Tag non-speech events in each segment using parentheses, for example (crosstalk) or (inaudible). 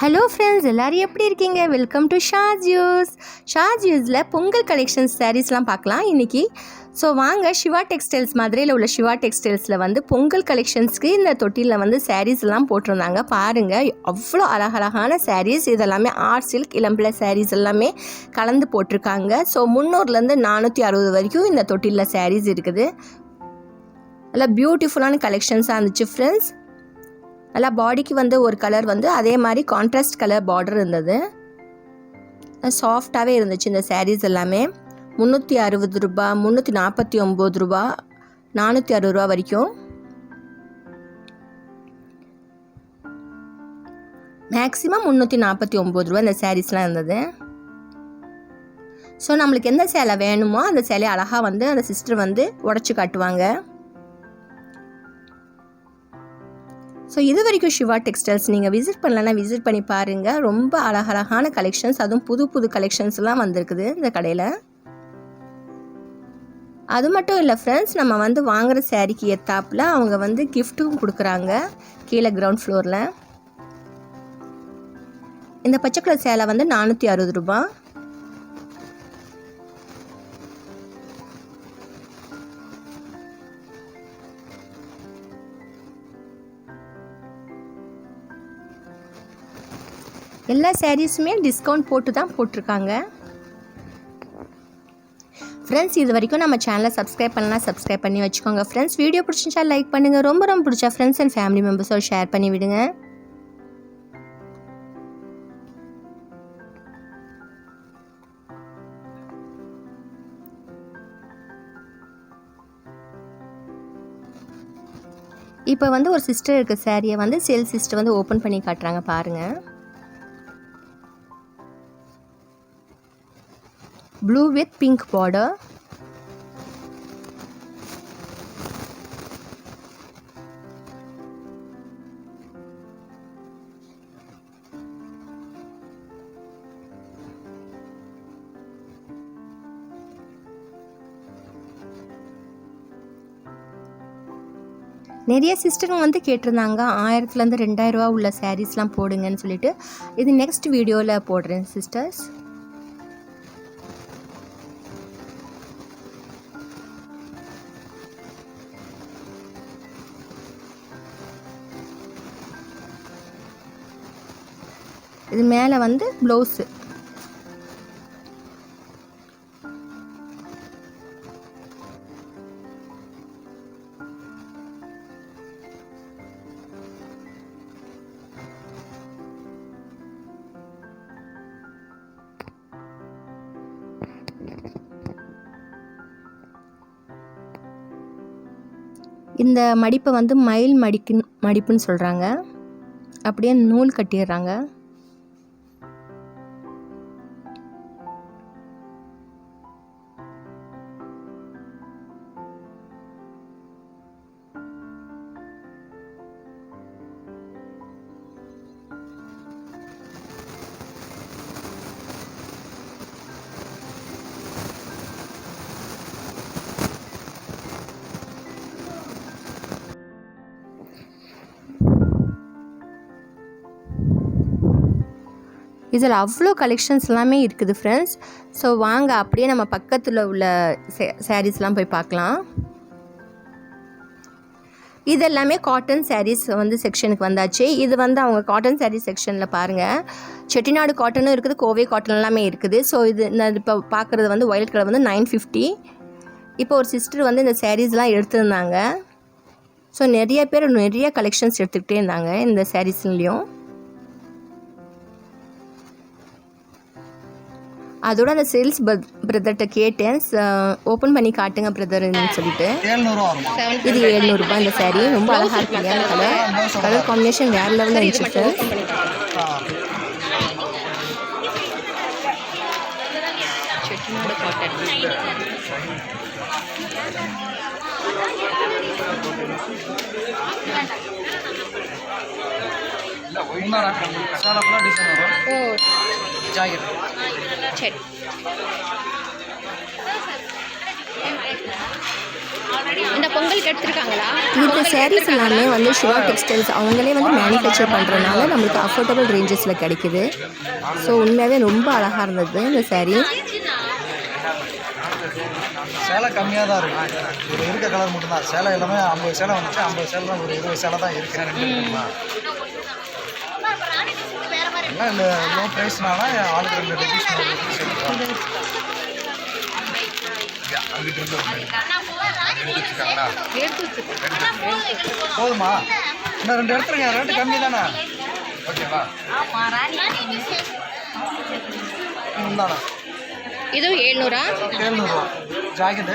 Hello friends எல்லோரும் எப்படி இருக்கீங்க? வெல்கம் டு ஷாஜியூஸ் ஷாஜியூஸில் பொங்கல் கலெக்ஷன்ஸ் சாரீஸ்லாம் பார்க்கலாம் இன்றைக்கி ஸோ வாங்க சிவா டெக்ஸ்டைல்ஸ் மதுரையில் உள்ள சிவா டெக்ஸ்டைல்ஸில் வந்து பொங்கல் கலெக்ஷன்ஸ்க்கு இந்த தொட்டியில் வந்து சாரீஸ் எல்லாம் போட்டிருந்தாங்க. பாருங்கள் அவ்வளோ அழகழகான சாரீஸ் இதெல்லாமே ஆர்ட் சில்க் இளம்பிள்ளை சாரீஸ் எல்லாமே கலந்து போட்டிருக்காங்க. ஸோ முந்நூறுலேருந்து நானூற்றி அறுபது வரைக்கும் இந்த தொட்டிலில் சாரீஸ் இருக்குது. நல்லா பியூட்டிஃபுல்லான கலெக்ஷன்ஸாக இருந்துச்சு ஃப்ரெண்ட்ஸ் நல்லா பாடிக்கு வந்து ஒரு கலர் வந்து அதே மாதிரி கான்ட்ராஸ்ட் கலர் பார்டர் இருந்தது. சாஃப்டாகவே இருந்துச்சு இந்த சாரீஸ் எல்லாமே. முந்நூற்றி அறுபது ரூபா முந்நூற்றி நாற்பத்தி ஒம்பது ரூபா நானூற்றி அறுபது ரூபா வரைக்கும். மேக்ஸிமம் முந்நூற்றி நாற்பத்தி ஒம்பது ரூபா இந்த சாரீஸ்லாம் இருந்தது. ஸோ நம்மளுக்கு எந்த சேலை வேணுமோ அந்த சேலையை அழகாக வந்து அந்த சிஸ்டர் வந்து உடச்சி காட்டுவாங்க. ஸோ இது வரைக்கும் சிவா டெக்ஸ்டைல்ஸ் நீங்கள் விசிட் பண்ணலன்னா விசிட் பண்ணி பாருங்கள் ரொம்ப அழகழகான கலெக்ஷன்ஸ் அதுவும் புது புது கலெக்ஷன்ஸ்லாம் வந்திருக்குது இந்த கடையில். அது மட்டும் இல்லை ஃப்ரெண்ட்ஸ் நம்ம வந்து வாங்குகிற சேரீக்கு ஏத்தாப்பில் அவங்க வந்து கிஃப்ட்டும் கொடுக்குறாங்க கீழே கிரவுண்ட் ஃப்ளோரில் இந்த பச்சை கலர் சேலை வந்து நானூற்றி அறுபது ரூபா எல்லா சாரீஸுமே டிஸ்கவுண்ட் போட்டு தான் போட்டிருக்காங்க. ஃப்ரெண்ட்ஸ் இது வரைக்கும் நம்ம சேனலை சப்ஸ்கிரைப் பண்ணலாம் சப்ஸ்கிரைப் பண்ணி வச்சுக்கோங்க. ஃப்ரெண்ட்ஸ் வீடியோ பிடிச்சிருந்தா லைக் பண்ணுங்கள் ரொம்ப ரொம்ப பிடிச்சா ஃப்ரெண்ட்ஸ் அண்ட் ஃபேமிலி மெம்பர்ஸோடு ஷேர் பண்ணி விடுங்க. இப்போ வந்து ஒரு சிஸ்டர் இருக்க சாரியை வந்து சேல் சிஸ்டர் வந்து ஓப்பன் பண்ணி காட்டுறாங்க பாருங்கள் blue with pink border. நிறைய சிஸ்டருங்க வந்து கேட்டிருந்தாங்க ஆயிரத்துலேருந்து ரெண்டாயிரரூவா உள்ள சாரீஸ்லாம் போடுங்கன்னு சொல்லிட்டு. இது நெக்ஸ்ட் வீடியோவில் போடுறேன் சிஸ்டர்ஸ் இது மேலே வந்து ப்ளவுஸு இந்த மடிப்பை வந்து மயில் மடிக்கு மடிப்புன்னு சொல்கிறாங்க அப்படியே நூல் கட்டிடுறாங்க. இதில் அவ்வளோ கலெக்ஷன்ஸ் எல்லாமே இருக்குது ஃப்ரெண்ட்ஸ் ஸோ வாங்க அப்படியே நம்ம பக்கத்தில் உள்ள சாரீஸ்லாம் போய் பார்க்கலாம். இது எல்லாமே காட்டன் சாரீஸ் வந்து செக்ஷனுக்கு வந்தாச்சு. இது வந்து அவங்க காட்டன் சாரீஸ் செக்ஷனில் பாருங்கள் செட்டிநாடு காட்டனும் இருக்குது கோவை காட்டன் எல்லாமே இருக்குது. ஸோ இது நான் இப்போ பார்க்குறது வந்து ஒயிட் கலர் வந்து நைன் ஃபிஃப்டி இப்போ ஒரு சிஸ்டர் வந்து இந்த சாரீஸ்லாம் எடுத்திருந்தாங்க. ஸோ நிறைய பேர் நிறைய கலெக்ஷன்ஸ் எடுத்துக்கிட்டே இருந்தாங்க இந்த சாரீஸ்லேயும் அதோட அந்த சேல்ஸ் பிரதர்கிட்ட கேட்டேன். ஓப்பன் பண்ணி காட்டுங்க பிரதர்னு சொல்லிட்டு. இது எழுநூறுபா இந்த saree. ரொம்ப அழகாக இருக்கு இல்லையா அந்த கலர் கலர் காம்பினேஷன் வேறு லெவலில் இருந்துச்சு ஓ. ஜாக்கெட் சரி. இந்த பொங்கலுக்கு எடுத்திருக்காங்களா இந்த sarees எல்லாமே வந்து சிவா டெக்ஸ்டைல்ஸ் அவங்களே வந்து மேனுஃபேக்சர் பண்ணுறதுனால நம்மளுக்கு அஃபோர்டபுள் ரேஞ்சஸில் கிடைக்குது. ஸோ உண்மையாகவே ரொம்ப அழகாக இருந்தது இந்த saree. சேலை கம்மியாக தான் இருக்கும். ஒரு இருக்க கலர் மட்டும்தான். சேலை எல்லாமே ஐம்பது சேலை வந்துச்சு. ஐம்பது சேலை தான் ஒரு இருபது சேலை தான் இருக்கு எல்லாம் இல்லை லோ ப்ரைஸ்னால ஆளுக்கு ரெண்டு ருபீஸ் மூணு ருபீஸ் போதுமா? இன்னும் ரெண்டு எடுத்துருங்க ரேட்டு கம்மி தானே? ஓகேவா? இந்தாண்ணா. இதுவும் ஏழ்நூறா ஏழ்நூறுவா ஜாக்கெட்டு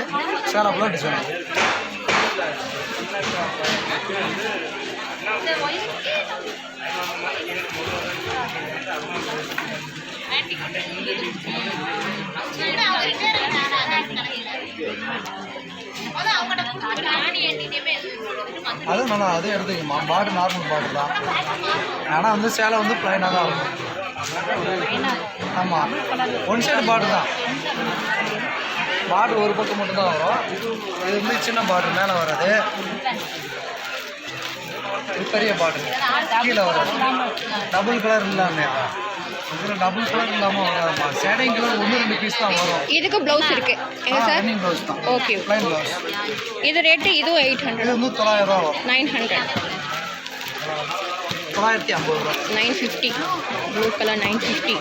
சேலை ஃபுல்லாக டிசைன் அதுவும் நல்லா அதே எடுத்துக்கமா பாட்டு நார்மல் பாட்டு தான். ஆனால் வந்து சேலை வந்து ப்ளைனாக தான் இருக்கும். ஆமாம் ஒன் சைடு பாட்டு தான். பாட்டு ஒரு பக்கம் மட்டும் தான் வரும். இது வந்து சின்ன பாட்டு மேலே வராது. இது பெரிய பாட்டு. கீழே வராது. டபுள் கலர் இல்லாமல் இதில் டபுள் கலர் இல்லாமல் வராதுமா சேடைங் கலர் ஒன்று ரெண்டு பீஸ் தான் வரும். இதுக்கு ப்ளவுஸ் இருக்கு. எங்க சார் ரன்னிங் ப்ளவுஸ் தான். ஓகே ப்ளைன் ப்ளவுஸ் இது ரேட்டு இதுவும் எயிட் இது ஹண்ட்ரட் வந்து தொள்ளாயிரம் ரூபா வரும். Nine hundred. தொள்ளாயிரத்தி ஐம்பது ரூபா. Nine fifty. Blue colour nine fifty.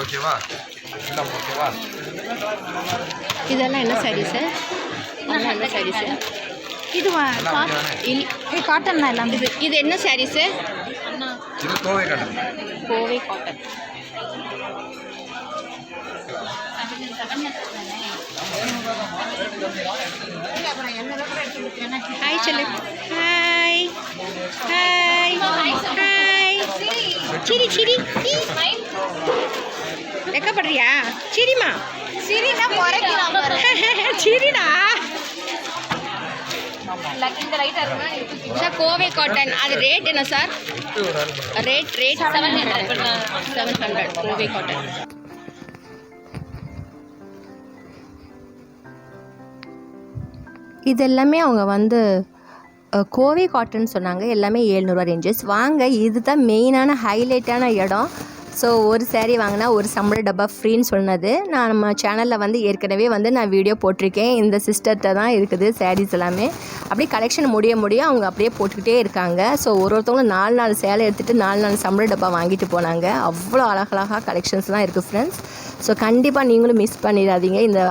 ஓகேவா? இல்லை ஓகேவா? இதெல்லாம் என்ன சாரீ சார் இதெல்லாம் என்ன சாரீ சார் எல்லாம் இது காட்டன் தான் எல்லாம். இது இது என்ன சாரீ சார் இது கோவை கடன் கோவை காட்டன் ஹாய் சொல்லு ஹாய் ஹாய் ஹாய் சிரி சிரி. வெக்கப்படுறியா? சிரிமா. சிரினா குறைக்கலாம் (laughs) சிரிடா. சார் கோவை காட்டன் அது ரேட் என்ன sir? Rate rate seven hundred seven hundred Kovai cotton இது எல்லாமே அவங்க வந்து கோவை காட்டன் சொன்னாங்க. எல்லாமே ஏழ்நூறுவா ரேஞ்சஸ் வாங்க இது தான் மெயினான ஹைலைட்டான இடம். ஸோ ஒரு சேரீ வாங்கினா ஒரு சம்பள டப்பா ஃப்ரீன்னு சொன்னது. நான் நம்ம சேனலில் வந்து ஏற்கனவே வந்து நான் வீடியோ போட்டிருக்கேன். இந்த சிஸ்டர்கிட்ட தான் இருக்குது சேரீஸ் எல்லாமே. அப்படியே கலெக்ஷன் முடிய முடிய அவங்க அப்படியே போட்டுக்கிட்டே இருக்காங்க. ஸோ ஒரு ஒருத்தவங்களும் நாலு நாலு சேலை எடுத்துகிட்டு நாலு நாலு சம்பள டப்பா வாங்கிட்டு போனாங்க. அவ்வளோ அழகழகாக கலெக்ஷன்ஸ்லாம் இருக்குது ஃப்ரெண்ட்ஸ் ஸோ கண்டிப்பாக நீங்களும் மிஸ் பண்ணிடாதீங்க இந்த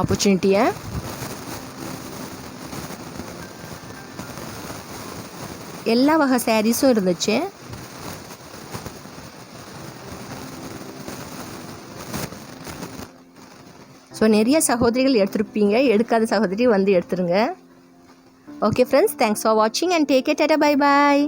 ஆப்பர்ச்சுனிட்டியை எல்லா வகை சாரீஸும் இருந்துச்சு. ஸோ நிறைய சகோதரிகள் எடுத்திருப்பீங்க. எடுக்காத சகோதரி வந்து எடுத்துருங்க. ஓகே ஃப்ரெண்ட்ஸ் தேங்க்ஸ் ஃபார் வாட்சிங் and take it tata bye bye